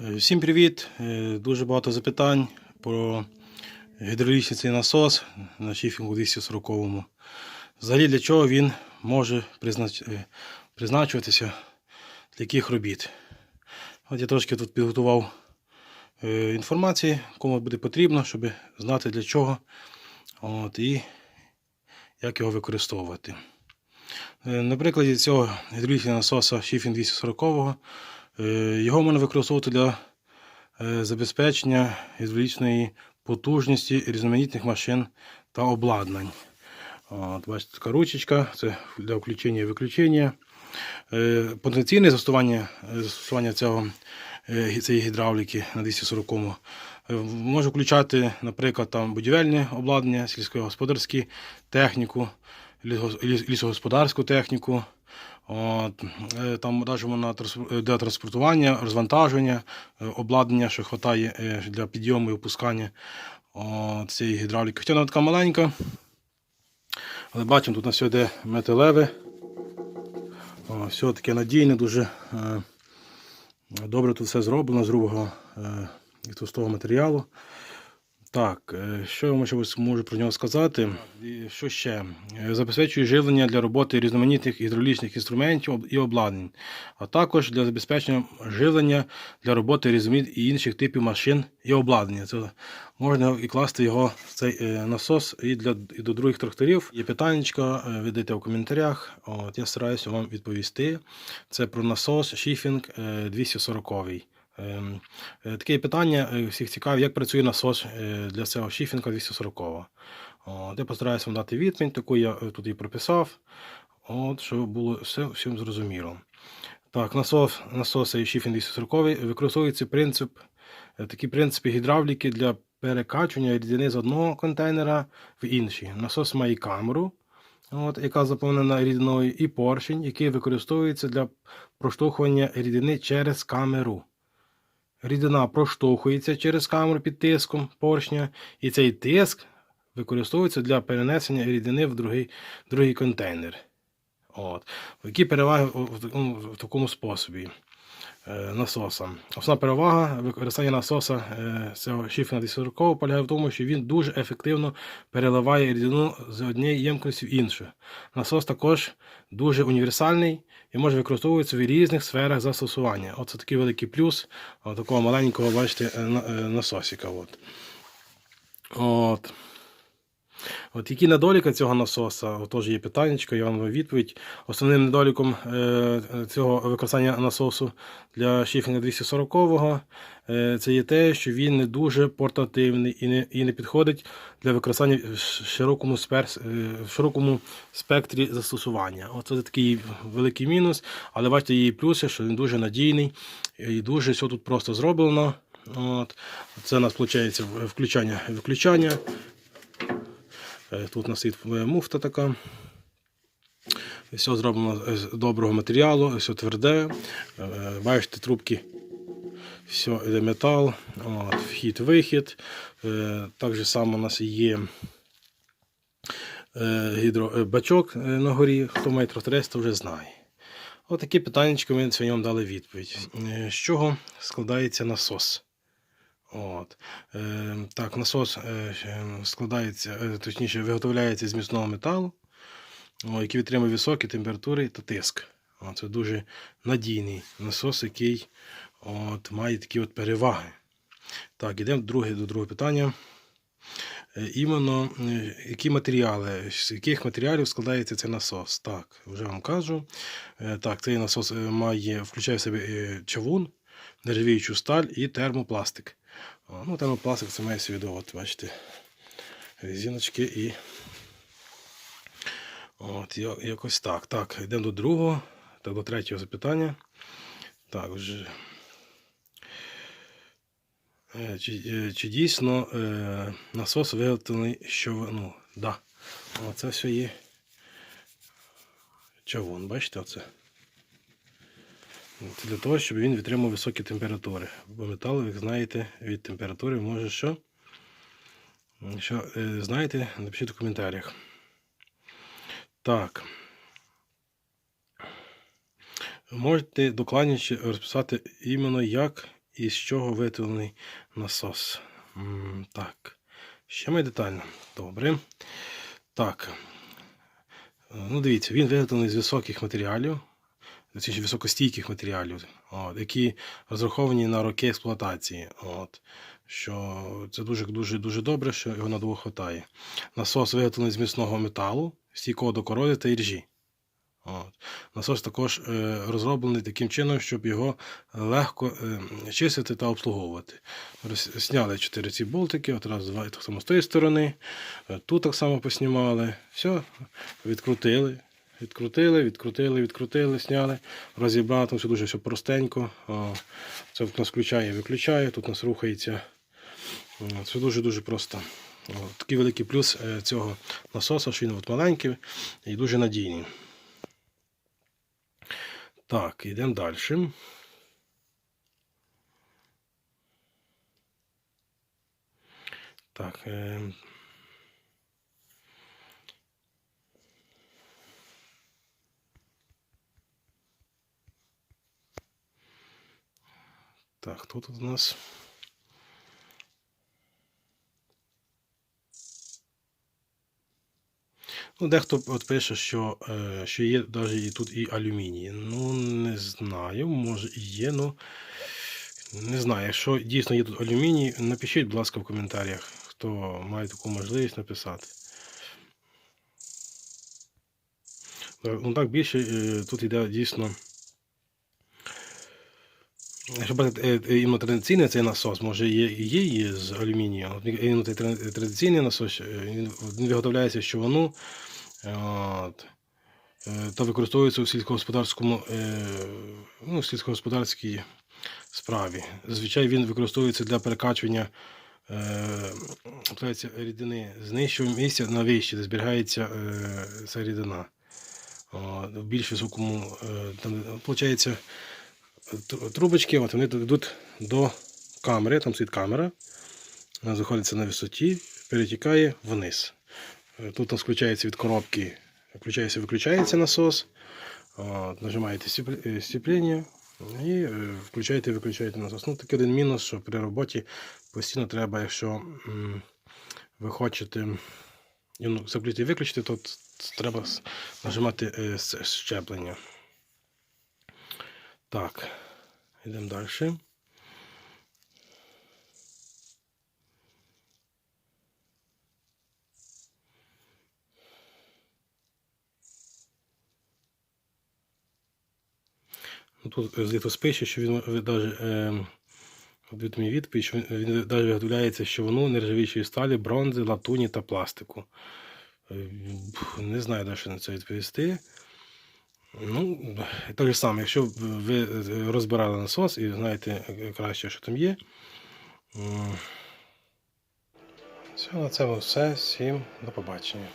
Е, Всім привіт! Е, Дуже багато запитань про гідравлічний цей насос на шіфінгу 240. Взагалі для чого він може е, призначуватися для яких робіт. От я трошки тут підготував інформації, кому буде потрібно, щоб знати для чого От, і як його використовувати. На прикладі цього гідравлічного насоса Шіфінг 240 е, його можна використовувати для е, забезпечення гідравлічної потужності різноманітних машин та обладнань. От, бачите, така ручечка, це для включення і виключення. Е, Потенційне застосування, е, застосування цього, е, цієї гідравліки на 240 е, може включати, наприклад, там будівельне обладнання, сільськогосподарську техніку, лісогосподарську техніку. От, е, там навіть на трансп- транспортування, розвантаження, е, обладнання, що вистачає для підйому і опускання от, цієї гідравліки. Хоча вона така маленька, але бачимо, тут на все йде металеве. Все таке надійне, дуже е, добре тут все зроблено з грубого е, і товстого матеріалу. Так, е, що я можу, можу про нього сказати? І Що ще? Е, Забезпечує живлення для роботи різноманітних гідравлічних інструментів і обладнань, а також для забезпечення живлення для роботи різноманітних і інших типів машин і обладнання. Це можна і класти його в цей е, насос і для і до других тракторів. Є питання, ви дайте в коментарях. От я стараюся вам відповісти. Це про насос Шіфінг е, 240. Ем, е, Таке питання е, всіх цікавить, як працює насос е, для цього шіфінга 240. От, я постараюся вам дати відповідь, таку я е, тут і прописав, от, щоб було все всім зрозуміло. Так, насос, насоси шіфінг 240 використовується принцип, е, такі принципи гідравліки для перекачування рідини з одного контейнера в інший. Насос має камеру, от, яка заповнена рідиною, і поршень, який використовується для проштовхування рідини через камеру. Рідина проштовхується через камеру під тиском поршня, і цей тиск використовується для перенесення рідини в другий, другий контейнер. От. Які переваги в, в такому, в такому способі насоса? Основна перевага використання насоса е, цього шифера 240 полягає в тому, що він дуже ефективно переливає рідину з однієї ємкості в іншу. Насос також дуже універсальний і може використовуватися в різних сферах застосування. Оце такий великий плюс такого маленького, бачите, е, на- е, насосика. От. От. От які недоліки цього насоса, от є питання, я вам відповідь. Основним недоліком е, цього використання насосу для шифінга 240 е, це є те, що він не дуже портативний і не, і не підходить для використання в широкому, сперс, е, в широкому спектрі застосування. Оце такий великий мінус, але бачите, і плюси, що він дуже надійний і дуже все тут просто зроблено. От. Це у нас виходить включання виключання. Е, Тут у нас е, муфта така. Все зроблено з доброго матеріалу, все тверде. Е, Бачите, трубки. Все йде метал, вхід-вихід. Е, Так само у нас є е, гідробачок е, на горі. Хто має тракторист, то вже знає. Отакі питання ми сьогодні вам дали відповідь. Е, З чого складається насос? От. Е, так, насос е, е, складається, е, точніше, виготовляється з міцного металу, який витримує високі температури та тиск. О, це дуже надійний насос, який от, має такі от переваги. Так, йдемо друге, до другого питання. Е, Іменно, які матеріали, з яких матеріалів складається цей насос? Так, вже вам кажу. Так, цей насос має, включає в себе чавун, нержавіючу сталь і термопластик. О, ну, термопластик це має свідомо, от, бачите, резиночки і. От, якось так. Так, йдемо до другого, так, до третього запитання. Так, вже. Е, Чи, е, чи дійсно е, насос виготовлений що ну, да. О, це все є човун, бачите оце? Це для того, щоб він витримав високі температури. Бо метал, як знаєте, від температури може що? Що е, знаєте, напишіть в коментарях. Так. Можете докладніше розписати іменно як і з чого виготовлений насос. Так. Ще ми детально. Добре. Так. Е, Ну, дивіться, він виготовлений з високих матеріалів, точніше високостійких матеріалів, от, які розраховані на роки експлуатації. От, що це дуже дуже дуже добре, що його надовго хватає. Насос виготовлений з міцного металу, стійкого до корови та іржі. От. Насос також е, розроблений таким чином, щоб його легко е, чистити та обслуговувати. Сняли чотири ці болтики, от раз, два, так само з тої сторони. Е, Тут так само поснімали. Все, відкрутили. Відкрутили, відкрутили, відкрутили, сняли, розібрали, там все дуже все простенько. Це в нас включає, виключає, тут у нас рухається. Це дуже-дуже просто. Такий великий плюс е, цього насоса, що він от маленький і дуже надійний. Так, йдемо далі. Так. Так, хто тут у нас? Ну, дехто от пише, що, е, що є навіть і тут і алюміній. Ну, не знаю, може і є, ну не знаю. Якщо дійсно є тут алюміній, напишіть, будь ласка, в коментарях, хто має таку можливість написати. Ну так більше е, тут йде дійсно. Якщо брати е, е, іменно традиційний цей насос, може є є, з алюмінію. От іменно традиційний насос, е, він, виготовляється з е, е, та використовується у сільськогосподарському е, ну, сільськогосподарській справі. Зазвичай він використовується для перекачування е, рідини з нижчого місця на вище, де зберігається е, ця рідина. В більш високому, е, там, виходить, трубочки, от вони йдуть до камери, там стоїть камера, вона знаходиться на висоті, перетікає вниз. Е, Тут у нас включається від коробки, включається, виключається насос, от, нажимаєте стіп- е, стіплення і е, включаєте, виключаєте насос. Ну, такий один мінус, що при роботі постійно треба, якщо ви хочете ну, і виключити, то треба нажимати щеплення. Так, йдемо далі. Ну, Тут зліто пише, що він навіть е, мені відповідь, що він, навіть виготовляється з човну нержавіючої сталі, бронзи, латуні та пластику. Е, Не знаю, де що на це відповісти. Ну, так ж саме, якщо ви розбирали насос і знаєте е, краще, що там є. Все, на цьому все. Всім до побачення.